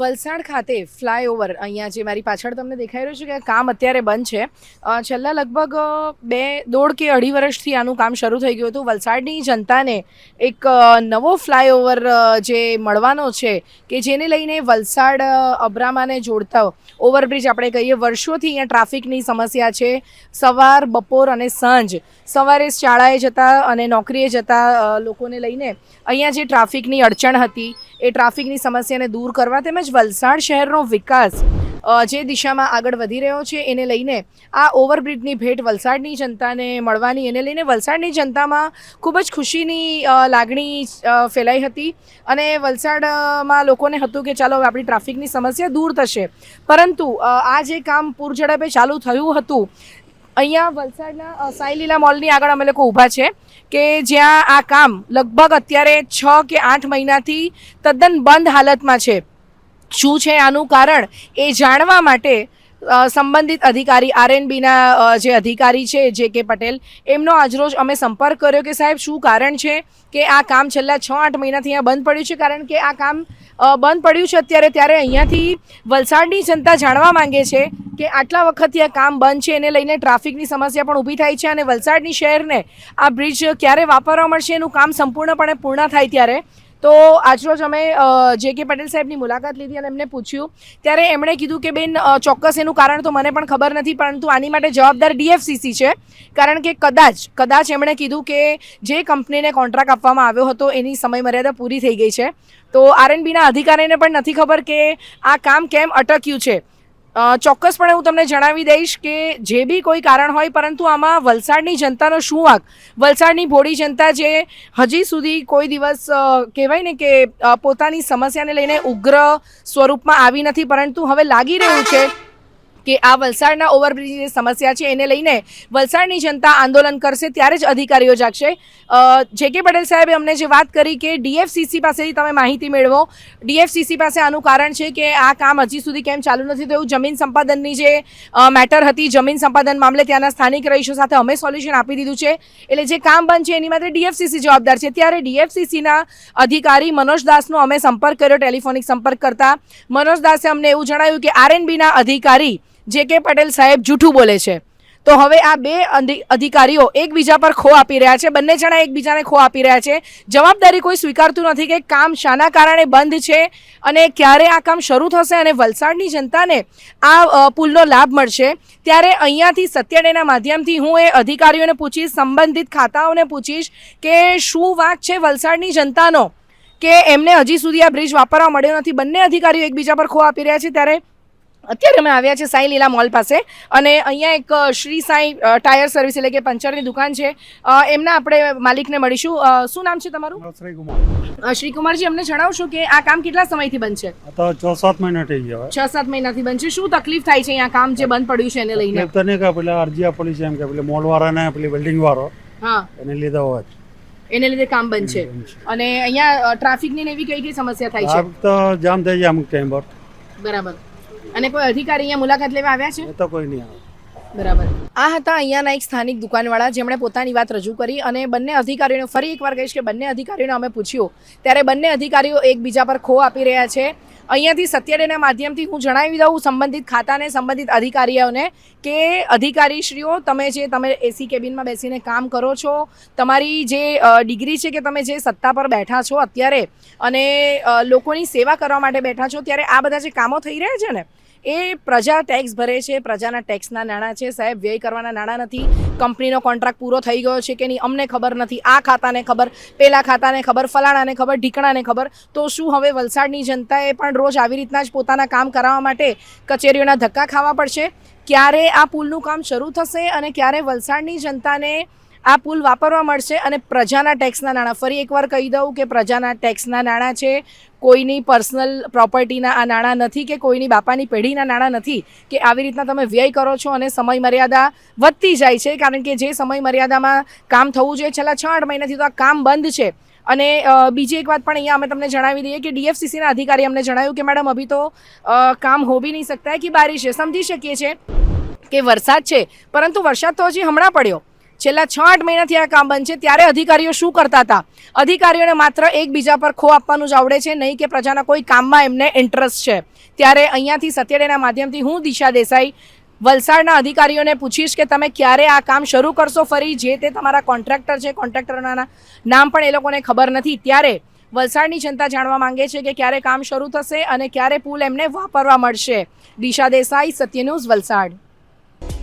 વલસાડ ખાતે ફ્લાયઓવર. અહીંયા જે મારી પાછળ તમને દેખાઈ રહ્યું છે કે કામ અત્યારે બંધ છે. છેલ્લા લગભગ બે, દોઢ કે અઢી વર્ષથી આનું કામ શરૂ થઈ ગયું હતું. વલસાડની જનતાને એક નવો ફ્લાયઓવર જે મળવાનો છે કે જેને લઈને વલસાડ અબ્રામાને જોડતા ઓવરબ્રિજ આપણે કહીએ, વર્ષોથી અહીંયા ટ્રાફિકની સમસ્યા છે. સવાર, બપોર અને સાંજ. સવારે શાળાએ જતા અને નોકરીએ જતા લોકોને લઈને અહીંયા જે ટ્રાફિકની અડચણ હતી, એ ટ્રાફિકની સમસ્યાને દૂર કરવા તેમજ વલસાડ શહેરનો વિકાસ જે દિશામાં આગળ વધી રહ્યો છે, એને લઈને આ ઓવરબ્રિજની ભેટ વલસાડની જનતાને મળવાની, એને લઈને વલસાડની જનતામાં ખૂબ જ ખુશીની લાગણી ફેલાઈ હતી અને વલસાડમાં લોકોને હતું કે ચાલો હવે આપણી ટ્રાફિકની સમસ્યા દૂર થશે. પરંતુ આ જે કામ પૂરઝડપે ચાલુ થયું હતું, અહીંયા વલસાડના સાઈ લીલા મોલની આગળ અમે લોકો ઊભા છે કે જ્યાં આ કામ લગભગ અત્યારે છ કે આઠ મહિનાથી તદ્દન બંધ હાલતમાં છે. શું છે આનું કારણ એ જાણવા માટે સંબંધિત અધિકારી, આરએનબીના જે અધિકારી છે, જે કે પટેલ, એમનો આજરોજ અમે સંપર્ક કર્યો કે સાહેબ શું કારણ છે કે આ કામ છેલ્લા છ આઠ મહિનાથી અહીંયા બંધ પડ્યું છે? કારણ કે આ કામ બંધ પડ્યું છે અત્યારે, ત્યારે અહીંયાથી વલસાડની જનતા જાણવા માંગે છે કે આટલા વખતથી આ કામ બંધ છે, એને લઈને ટ્રાફિકની સમસ્યા પણ ઊભી થાય છે અને વલસાડની શહેરને આ બ્રિજ ક્યારે વાપરવા મળશે એનું કામ સંપૂર્ણપણે પૂર્ણ થાય ત્યારે તો આજરોજ અમે જે કે પટેલ સાહેબની મુલાકાત લીધી અને એમને પૂછ્યું. ત્યારે એમણે કીધું કે બેન ચોક્કસ એનું કારણ તો મને પણ ખબર નથી, પરંતુ આની માટે જવાબદાર ડીએફસીસી છે. કારણ કે કદાચ કદાચ એમણે કીધું કે જે કંપનીને કોન્ટ્રાક્ટ આપવામાં આવ્યો હતો, એની સમયમર્યાદા પૂરી થઈ ગઈ છે. તો આરએનબીના અધિકારીને પણ નથી ખબર કે આ કામ કેમ અટક્યું છે. ચોક્કસપણે હું તમને જણાવી દઈશ કે જે બી કોઈ કારણ હોય, પરંતુ આમાં વલસાડની જનતાનો શું વાંક? વલસાડની ભોળી જનતા જે હજી સુધી કોઈ દિવસ કહેવાય ને કે પોતાની સમસ્યાને લઈને ઉગ્ર સ્વરૂપમાં આવી નથી, પરંતુ હવે લાગી રહ્યું છે કે આ વલસાડના ઓવરબ્રિજની જે સમસ્યા છે, એને લઈને વલસાડની જનતા આંદોલન કરશે ત્યારે જ અધિકારીઓ જાગશે. જે કે પટેલ સાહેબે અમને જે વાત કરી કે ડીએફસીસી પાસેથી તમે માહિતી મેળવો. ડીએફસીસી પાસે આનું કારણ છે કે આ કામ હજી સુધી કેમ ચાલુ નથી થયું. જમીન સંપાદનની જે મેટર હતી, જમીન સંપાદન મામલે ત્યાંના સ્થાનિક રહીશો સાથે અમે સોલ્યુશન આપી દીધું છે. એટલે જે કામ બંધ છે એની માટે ડીએફસીસી જવાબદાર છે. ત્યારે ડીએફસીસીના અધિકારી મનોજ દાસનો અમે સંપર્ક કર્યો, ટેલિફોનિક સંપર્ક કરતા. મનોજ દાસે અમને એવું જણાવ્યું કે આરએનબીના અધિકારી જે કે પટેલ સાહેબ જૂઠું બોલે છે. તો હવે આ બે અધિ- અધિકારીઓ એકબીજા પર ખો આપી રહ્યા છે. બંને જણા એકબીજાને ખો આપી રહ્યા છે. જવાબદારી કોઈ સ્વીકારતું નથી કે કામ શાના કારણે બંધ છે અને ક્યારે આ કામ શરૂ થશે અને વલસાડની જનતાને આ પુલનો લાભ મળશે. ત્યારે અહીંયાથી સત્યડેના માધ્યમથી હું એ અધિકારીઓને પૂછીશ, સંબંધિત ખાતાઓને પૂછીશ કે શું વાંક છે વલસાડની જનતાનો? કે એમને હજી સુધી આ બ્રિજ વાપરવા મળ્યો નથી. બંને અધિકારીઓ એકબીજા પર ખો આપી રહ્યા છે. ત્યારે અત્યારે અમે આવ્યા છે સાઈ લીલા મોલ પાસે અને અહીંયા એક શ્રી સાઈ ટાયર સર્વિસ એટલે કે પંચરની દુકાન છે. એમના આપણે માલિકને મળીશું. શું નામ છે તમારું? શ્રી કુમાર શ્રી કુમારજી અમને જણાવશો કે આ કામ કેટલા સમયથી બંધ છે? છ સાત મહિના થઈ ગયા છ સાત મહિનાથી બંધ છે. શું તકલીફ થાય છે અહીંયા કામ જે બંધ પડ્યું છે એને લઈને? તને કે પેલા અરજી આપેલી છે એમ કે પેલી મોલ વાળાને પેલી બિલ્ડિંગ વાળો હા. એને લીધા હોય. એને લીધે કામ બંધ છે. અને અહીંયા ટ્રાફિક ટ્રાફિકની એવી કઈ કઈ સમસ્યા થાય છે? તો જામ થઈ જાય અમુક ટાઈમ પર. બરાબર. અને કોઈ અધિકારી અહીંયા મુલાકાત લેવા આવ્યા છે? તો કોઈ નહીં આવે. બરાબર. આ હતા અહીંયાના એક સ્થાનિક દુકાનવાળા, જેમણે પોતાની વાત રજૂ કરી અને બંને અધિકારીઓને ફરી એકવાર કહીશ કે બંને અધિકારીઓને અમે પૂછ્યું. ત્યારે બંને અધિકારીઓ એકબીજા પર ખો આપી રહ્યા છે. અહીંયાથી સત્યડેના માધ્યમથી હું જણાવી દઉં સંબંધિત ખાતાને, સંબંધિત અધિકારીઓને, કે અધિકારીશ્રીઓ, તમે જે, તમે એસી કેબિનમાં બેસીને કામ કરો છો, તમારી જે ડિગ્રી છે કે તમે જે સત્તા પર બેઠા છો અત્યારે અને લોકોની સેવા કરવા માટે બેઠા છો, ત્યારે આ બધા જે કામો થઈ રહ્યા છે ને એ પ્રજા ટેક્સ ભરે છે, પ્રજાના ટેક્સના નાણાં છે, સાહેબ, વ્યય કરવાના નાણાં નથી. કંપનીનો કોન્ટ્રાક્ટ પૂરો થઈ ગયો છે કે નહીં, અમને ખબર નથી. આ ખાતાને ખબર, પેલા ખાતાને ખબર, ફલાણાને ખબર, ઢીકણાને ખબર. તો શું હવે વલસાડની જનતાએ પણ રોજ આવી રીતના જ પોતાના કામ કરાવવા માટે કચેરીઓના ધક્કા ખાવા પડશે? ક્યારે આ પુલનું કામ શરૂ થશે અને ક્યારે વલસાડની જનતાને આ પુલ વાપરવા મળશે અને પ્રજાના ટેક્સના નાણાં? ફરી એકવાર કહી દઉં કે પ્રજાના ટેક્સના નાણાં છે કોઈની પર્સનલ પ્રોપર્ટીના આ નાણાં નથી કે કોઈની બાપાની પેઢીના નાણાં નથી કે આવી રીતના તમે વ્યય કરો છો અને સમય મર્યાદા વધતી જાય છે. કારણ કે જે સમય મર્યાદામાં કામ થવું જોઈએ, છેલ્લા છ આઠ મહિનાથી તો આ કામ બંધ છે. અને બીજી એક વાત પણ અહીંયા અમે તમને જણાવી દઈએ કે ડીએફસીસીના અધિકારી અમને જણાવ્યું કે મેડમ, અભી તો કામ હો ભી નહીં સકતા કે બારિશ છે. સમજી શકીએ છીએ કે વરસાદ છે, પરંતુ વરસાદ તો હજી હમણાં પડ્યો. છેલ્લા છ આઠ મહિનાથી આ કામ છે. ત્યારે અધિકારીઓ શું કરતા હતા? અધિકારીઓને માત્ર એકબીજા પર ખો આપવાનું જ આવડે છે, નહીં કે પ્રજાના કોઈ કામમાં એમને ઇન્ટરેસ્ટ છે. ત્યારે અહીંયાથી સત્યડેના માધ્યમથી હું દિશા દેસાઈ, વલસાડના અધિકારીઓને પૂછીશ કે તમે ક્યારે આ કામ શરૂ કરશો ફરી? જે તે તમારા કોન્ટ્રાક્ટર છે, કોન્ટ્રાક્ટરના નામ પણ એ લોકોને ખબર નથી. ત્યારે વલસાડની જનતા જાણવા માંગે છે કે ક્યારે કામ શરૂ થશે અને ક્યારે પુલ એમને વાપરવા મળશે. દિશા દેસાઈ સત્ય ન્યૂઝ વલસાડ.